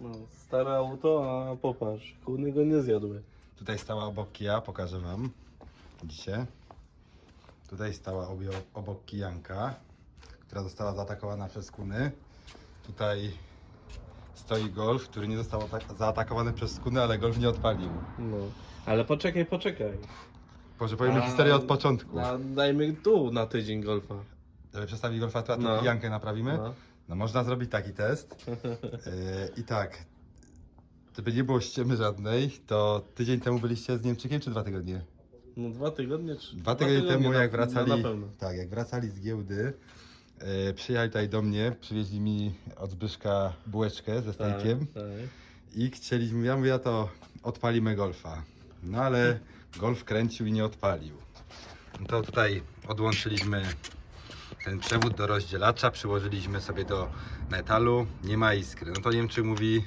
No, stare auto, a popatrz, kuny go nie zjadły. Tutaj stała obok Kia, pokażę wam. Widzicie? Tutaj stała obie, obok Kijanka, która została zaatakowana przez kuny. Tutaj stoi Golf, który nie został atak- zaatakowany przez kuny, ale Golf nie odpalił. No, ale poczekaj, poczekaj. Może powiemy A, historię od początku. Dajmy tu na tydzień golfa. Żeby przedstawić Golfa, to No. Kijankę naprawimy. No. No można zrobić taki test. Yy, I tak, żeby nie było ściemy żadnej, to tydzień temu byliście z Niemczykiem, czy dwa tygodnie? No dwa tygodnie czy... Dwa tygodnie temu, na- jak wracali, No, na pewno. tak, jak wracali z giełdy, e, przyjechali tutaj do mnie, przywieźli mi od Zbyszka bułeczkę ze stejkiem Tak, tak. i chcieliśmy, ja mówię, ja to odpalimy golfa. No ale golf kręcił i nie odpalił. No to tutaj odłączyliśmy ten przewód do rozdzielacza, przyłożyliśmy sobie do metalu, nie ma iskry. No to Niemczyk mówi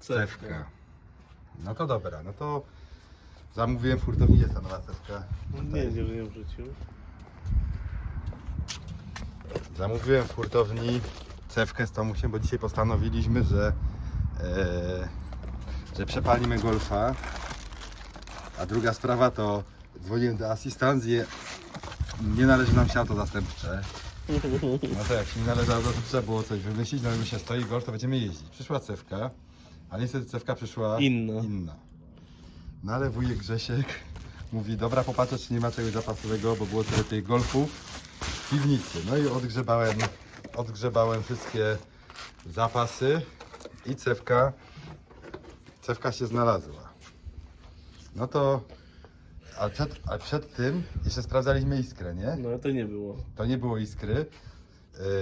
cewka. No to dobra, no to zamówiłem w hurtowni, jest ta nowa cewka. Nie, nie, że nie wrzucił. Zamówiłem w hurtowni cewkę z Tomusiem, bo dzisiaj postanowiliśmy, że, e, że przepalimy golfa. A druga sprawa to dzwoniłem do asystancji, nie należy nam się auto zastępcze. No to jak się nie należało, to trzeba było coś wymyślić, no i się stoi golf, to będziemy jeździć. Przyszła cewka, ale niestety cewka przyszła Inna. inna. No ale wujek Grzesiek mówi, dobra popatrzę czy nie ma czegoś zapasowego, bo było tyle tych golfów w piwnicy. No i odgrzebałem, odgrzebałem wszystkie zapasy i cewka, cewka się znalazła. No to, a przed, a przed tym jeszcze sprawdzaliśmy iskrę, nie? No to nie było. To nie było iskry.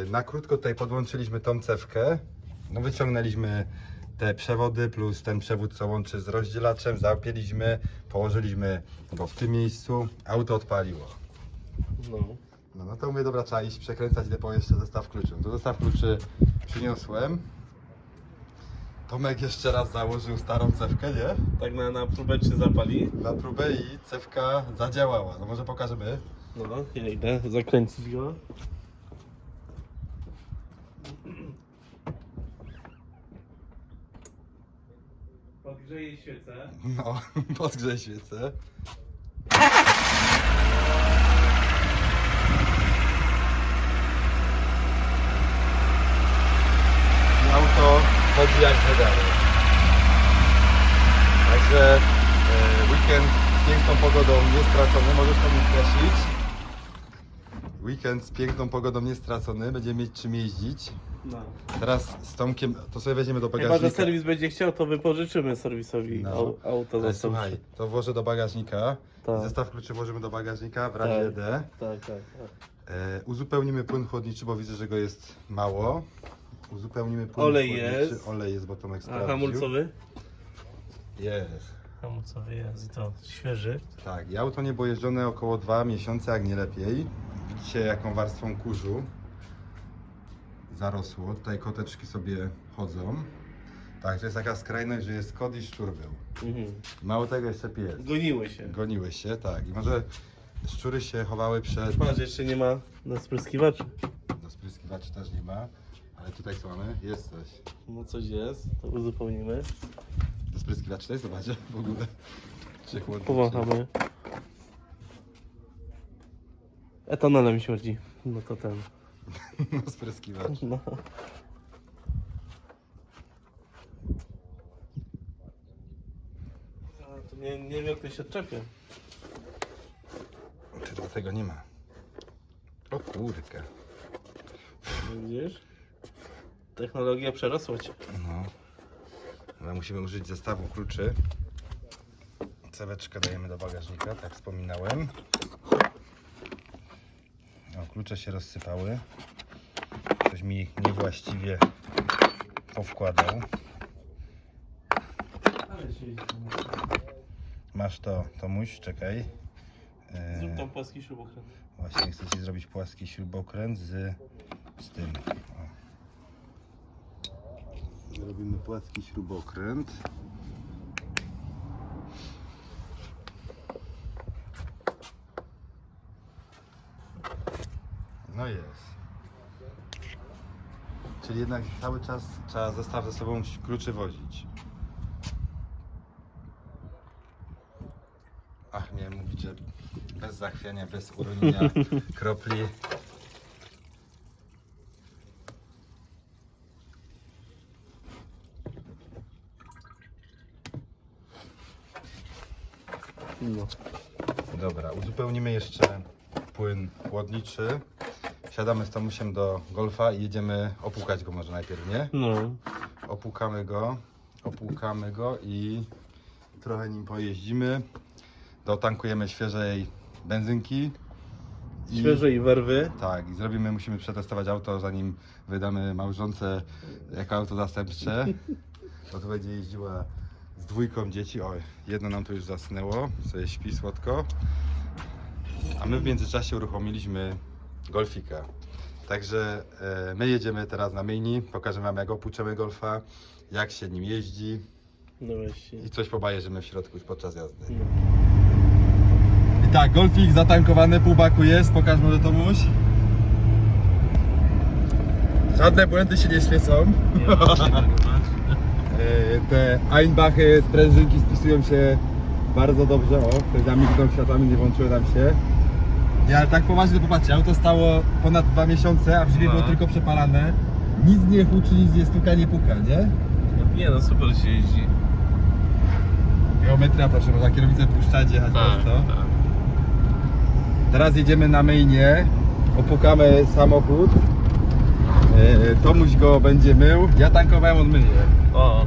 Yy, Na krótko tutaj podłączyliśmy tą cewkę. No wyciągnęliśmy te przewody plus ten przewód co łączy z rozdzielaczem, zapięliśmy, położyliśmy go w tym miejscu, auto odpaliło. No. No, no to mówię, dobra, trzeba iść przekręcać depo jeszcze zestaw kluczy. No To zestaw kluczy przyniosłem. Tomek jeszcze raz założył starą cewkę, nie? Tak na, na próbę czy zapali. Na próbę i cewka zadziałała. No może pokażemy. No, ja idę zakręcić go. Podgrzeję świecę. No, podgrzej świecę. I auto jak zegary. Także e, weekend z piękną pogodą nie stracony, możesz to mi skreślić. Weekend z piękną pogodą nie stracony, będziemy mieć czym jeździć. No. Teraz z Tomkiem, to sobie weźmiemy do Chyba, bagażnika. że serwis będzie chciał, to wypożyczymy serwisowi No. au, auto Ale słuchaj, to włożę do bagażnika. Tak. Zestaw kluczy włożymy do bagażnika w razie Tak. D. Tak, tak, tak. E, uzupełnimy płyn chłodniczy, bo widzę, że go jest mało. Uzupełnimy płyn Olej chłodniczy. jest. Olej jest, bo Tomek A sprawdził. hamulcowy? Jest. Hamulcowy jest i to świeży. Tak, i auto nie było jeżdżone około 2 miesiące, jak nie lepiej. Widzicie jaką warstwą kurzu zarosło. Tutaj koteczki sobie chodzą. Tak, to jest taka skrajność, że jest kot i szczur był. Mhm. Mało tego jeszcze pies. Goniły się. Goniły się, tak. I może szczury się chowały przed... Patrz, jeszcze nie ma na spryskiwaczy. Do spryskiwaczy też nie ma. Ale tutaj co mamy? Jest coś. No coś jest, to uzupełnimy. Do spryskiwaczy też zobaczę w ogóle. Czy chłodny, Powąchamy. Etanolem śmierdzi. No to ten. czy- No spryskiwacz. No. A, to nie, nie wiem jak to się odczepia. Chyba tego nie ma. O kurkę. Widzisz? Technologia przerosła cię. No. Ale musimy użyć zestawu kluczy. Ceweczkę dajemy do bagażnika, tak wspominałem. O, klucze się rozsypały. Ktoś mi niewłaściwie powkładał. Masz to, Tomuś, czekaj. E, Zrób tam płaski śrubokręt. Właśnie chcę Ci zrobić płaski śrubokręt z, z tym. Robimy płaski śrubokręt. No jest. Czyli jednak cały czas trzeba zestaw ze sobą kluczy wozić. Ach, nie mówić, bez zachwiania, bez uronienia kropli. No. Dobra, uzupełnimy jeszcze płyn chłodniczy. Siadamy z Tomusiem do golfa i jedziemy opłukać go może najpierw, nie? No. Opłukamy go, opłukamy go i trochę nim pojeździmy. Dotankujemy świeżej benzynki. I- Świeżej werwy. Tak, i zrobimy, musimy przetestować auto, zanim wydamy małżonce jako auto zastępcze. Bo tu będzie jeździła z dwójką dzieci. Oj, jedno nam tu już zasnęło, sobie śpi słodko. A my w międzyczasie uruchomiliśmy golfika. Także e, my jedziemy teraz na mini, pokażemy wam jak opłuczemy golfa, jak się nim jeździ No właśnie. i coś pobajerzymy w środku już podczas jazdy. No. I tak, golfik zatankowany, pół baku jest, pokaż może Tomuś. Żadne błędy się nie świecą. Nie. E, Te Einbachy, sprężynki spisują się bardzo dobrze. O, ktoś tam mignął światłami, nie włączyły nam się. Nie, ale tak poważnie, popatrzcie, auto stało ponad dwa miesiące, a w drzwi No. było tylko przepalane. Nic nie huczy, nic nie stuka, nie puka, nie? Nie no, super się jeździ. Geometria, proszę, można kierownicę puszczać, jechać prosto. tak. Teraz jedziemy na mainie, opukamy samochód. E, Tomuś go będzie mył, ja tankowałem, on myje. O,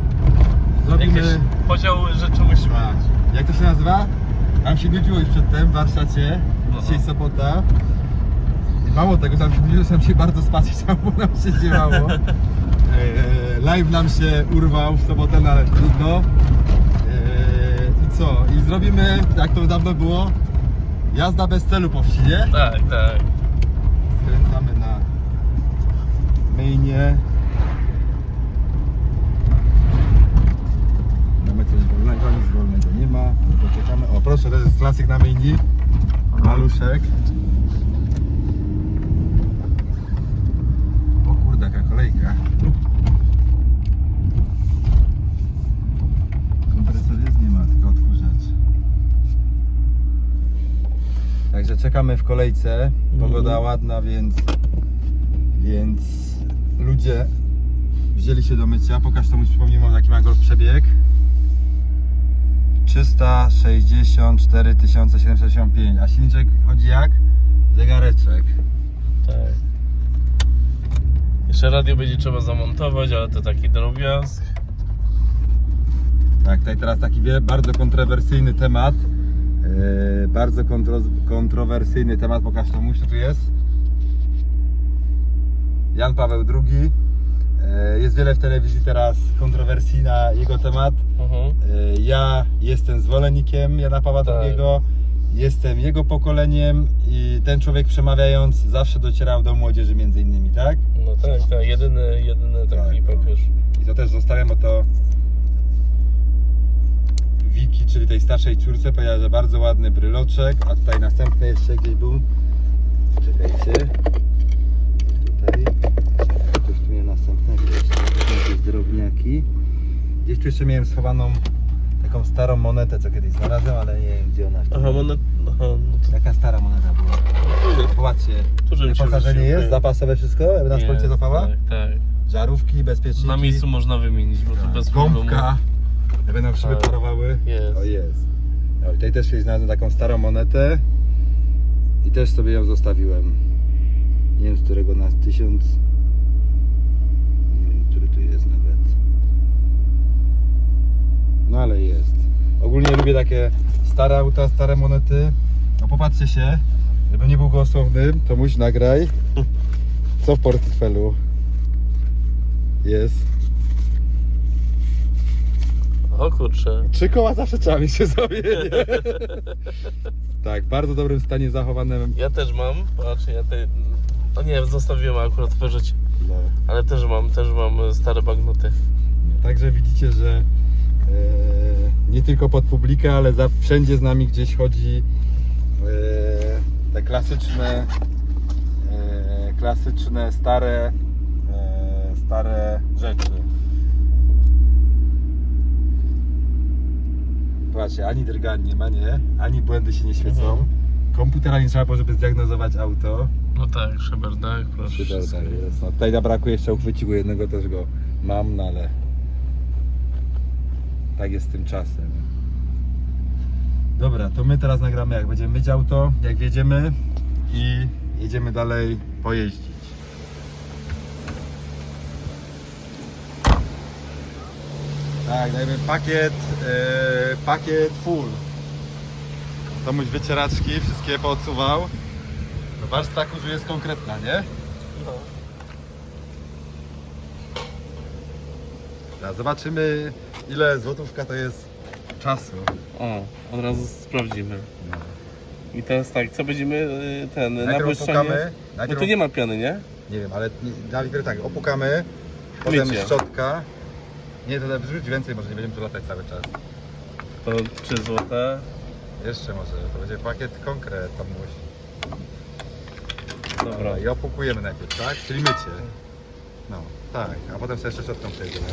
Zrobimy... jakieś podział rzeczy musi być. Jak to się nazywa? Tam się nudziło już przedtem w warsztacie. Dzisiaj sobota. I mało tego, tam tam się bardzo spać chciało, bo nam się działo. E, Live nam się urwał w sobotę, no ale trudno. E, I co? I zrobimy, jak to dawno było, jazda bez celu po wsi, nie? Tak, tak. Skręcamy na mainie. Mamy coś wolnego, nic wolnego nie ma. Poczekamy. O proszę, to jest klasyk na maini. Maluszek. O kurde, jaka kolejka. Kompresor jest? Nie ma, tylko odkurzacz. Także czekamy w kolejce. Pogoda Mhm. ładna, więc więc ludzie wzięli się do mycia. Pokaż to mu przypomnijmy jaki ma golf przebieg. 364 765. A silniczek chodzi jak? Zegareczek. tak. Jeszcze radio będzie trzeba zamontować, ale to taki drobiazg. Tak, tutaj teraz taki bardzo kontrowersyjny temat. Yy, bardzo kontro, kontrowersyjny temat. Pokaż to mu, co tu jest. Jan Paweł II. Yy, jest wiele w telewizji teraz kontrowersji na jego temat. Mhm. E, Ja jestem zwolennikiem Jana Pawła Tak. II, jestem jego pokoleniem i ten człowiek przemawiając zawsze docierał do młodzieży między innymi, tak? No tak, tak. Jedyny, jedyny taki Tak, no. papież. I to też zostawiam, oto Wiki, czyli tej starszej córce, powiedziała, że bardzo ładny bryloczek, a tutaj następny jeszcze gdzieś był. Czekajcie. drobniaki. Gdzieś tu jeszcze miałem schowaną taką starą monetę, co kiedyś znalazłem, ale nie wiem gdzie ona. Aha, monet... Aha, no to... Taka stara moneta była. Duży. Popatrzcie, Duży jest, zapasowe wszystko, jakby nas policja zapała. Tak, tak. Żarówki, bezpieczniki. Na miejscu można wymienić, bo tak. to bez. Gąbka, jakby nam szyby tak. parowały. Jest. O jest. Tutaj też kiedyś znalazłem taką starą monetę i też sobie ją zostawiłem. Nie wiem, z którego na 1000 jest nawet. No ale jest. Ogólnie lubię takie stare auta, stare monety. No popatrzcie się. Żeby nie był gołosłowny, to muś nagraj. Co w portfelu jest? O kurczę. Trzy koła zawsze trzeba mieć się sobie. Nie? tak, w bardzo dobrym stanie zachowane. Ja też mam, patrz, ja te... O nie, zostawiłem akurat wyżyć, No. ale też mam, też mam stare bagnoty. Także widzicie, że e, nie tylko pod publikę, ale za, wszędzie z nami gdzieś chodzi e, te klasyczne, e, klasyczne, stare, e, stare rzeczy. Patrzcie, ani drgań nie ma, nie? Ani błędy się nie świecą. Mhm. Komputera nie trzeba było, żeby zdiagnozować auto. No tak, Szeberdach, proszę. Super, wszystko. tak jest. No, tutaj zabrakło jeszcze uchwyciku jednego, też go mam, no ale tak jest z tym czasem. Dobra, to my teraz nagramy jak będziemy myć auto, jak wjedziemy i jedziemy dalej pojeździć. Tak, dajmy pakiet, e, pakiet full. Tomuś wycieraczki, wszystkie poodsuwał. Zobacz, taku, że jest konkretna, nie? No. Teraz zobaczymy ile złotówka to jest czasu. O, od razu sprawdzimy. I teraz tak, co będziemy y, ten Najpierw opukamy, Bo najpierw, tu nie ma piany, nie? nie wiem, ale nie- najpierw tak, opukamy, potem Mycie. szczotka. Nie, to wrzuć więcej, może nie będziemy tu latać cały czas. To 3 złote. Jeszcze może, to będzie pakiet konkret, tam musi. Dobra. I opukujemy najpierw, tak? Czyli mycie. No, tak, a potem sobie jeszcze szczotką przejdziemy.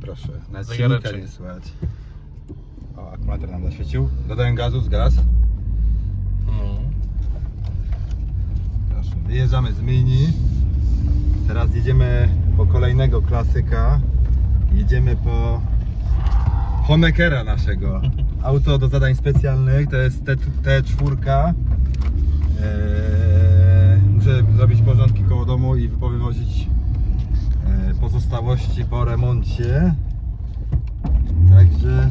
Proszę, na Zegareczek. Silnika nie słychać. O, akumulator nam zaświecił. Dodałem gazu, zgas. No. Proszę, wyjeżdżamy z myjni. Teraz jedziemy po kolejnego klasyka. Jedziemy po Honeckera naszego. Auto do zadań specjalnych, to jest T- T4. Eee, muszę zrobić porządki koło domu i powywozić e, pozostałości po remoncie. Także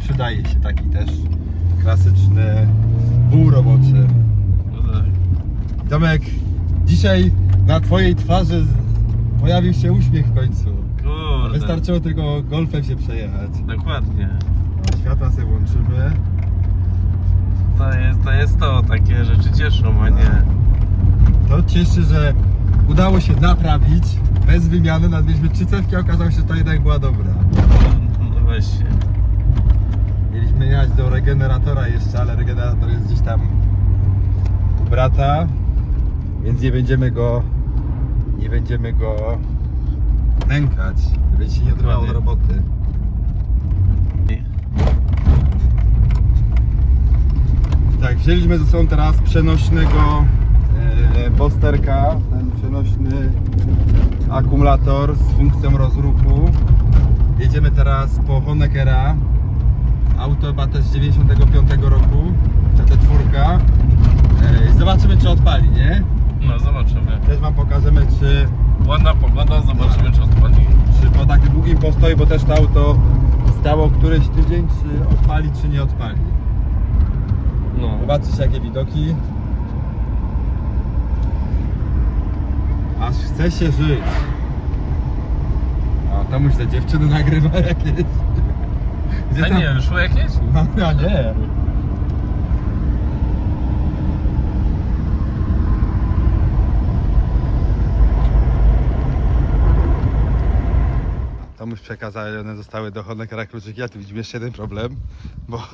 przydaje się taki też klasyczny wół roboczy. Tak. Tomek, dzisiaj na twojej twarzy pojawił się uśmiech w końcu. Kurde. Wystarczyło tylko golfem się przejechać. Dokładnie. Światła sobie włączymy. To jest, to jest to, takie rzeczy cieszą, a nie... To cieszy, że udało się naprawić bez wymiany. Nawet mieliśmy trzy cewki, a okazało się, że to jednak była dobra. No właśnie. Mieliśmy jechać do regeneratora jeszcze, ale regenerator jest gdzieś tam u brata, więc nie będziemy go nie będziemy go nękać, żeby się nie odrywało do roboty. Tak, wzięliśmy ze sobą teraz przenośnego e, Bosterka, ten przenośny akumulator z funkcją rozruchu. Jedziemy teraz po Honeckera. Auto chyba też z 95 roku, TT4. E, Zobaczymy czy odpali, nie? No zobaczymy. Też Wam pokażemy czy, Ładna pogoda, zobaczymy czy odpali. czy po takim długim postoju, bo też to auto stało któryś tydzień, czy odpali czy nie odpali. No. Zobaczysz jakie widoki. Aż chce się żyć. O, to muszę dziewczyny nagrywa jakieś. Gdzie A tam- nie, wyszło jakieś? No, no nie. już przekazali, one zostały do Honeckera kluczyki, a tu widzimy jeszcze jeden problem, bo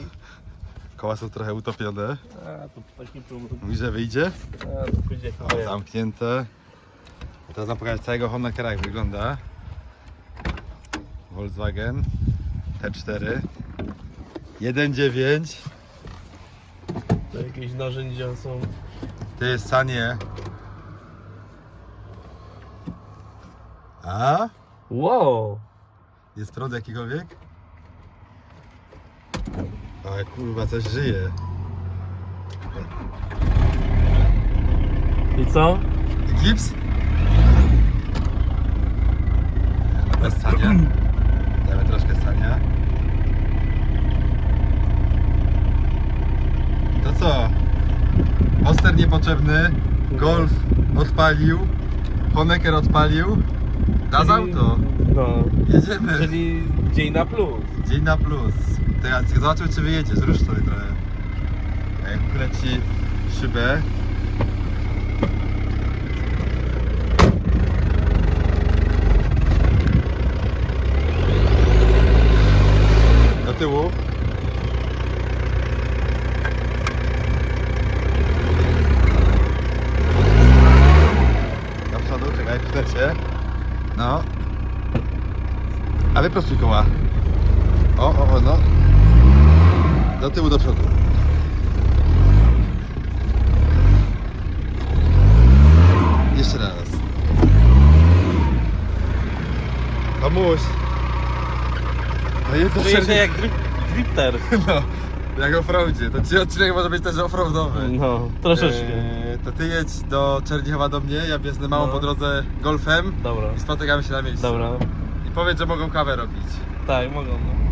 koła są trochę utopione. A, to taki problem. Mówi, że wyjdzie. A, to pójdzie O, zamknięte. Teraz wam pokażę całego Honeckera jak wygląda. Volkswagen T4 1.9 To jakieś narzędzia są. To jest sanie. A? Wow! Jest prąd jakikolwiek? Ale kurwa, coś żyje. I co? Gips? Bez sania. Sania. To co? Oster niepotrzebny. Golf odpalił. Honecker odpalił. Gaz auto. No. Jedziemy. Czyli dzień na plus. Dzień na plus. Teraz zobaczymy czy wyjedzie. Zrusz sobie trochę. Jak kręci szybę. Do tyłu. Do przodu, czekaj, kręcie. No. A wyprostuj koła. O, o, o, no. Do tyłu, do przodu. Jeszcze raz. Pomóż. No jest to jak drip, drifter. No, jak offroadzie. To ci odcinek może być też offroadowy. No, troszeczkę. Eee, to ty jedź do Czernichowa do mnie, ja biegnę małą No. po drodze golfem Dobra. i spotykamy się na miejscu. Dobra. Powiedz, że mogą kawę robić. Tak, mogą. No.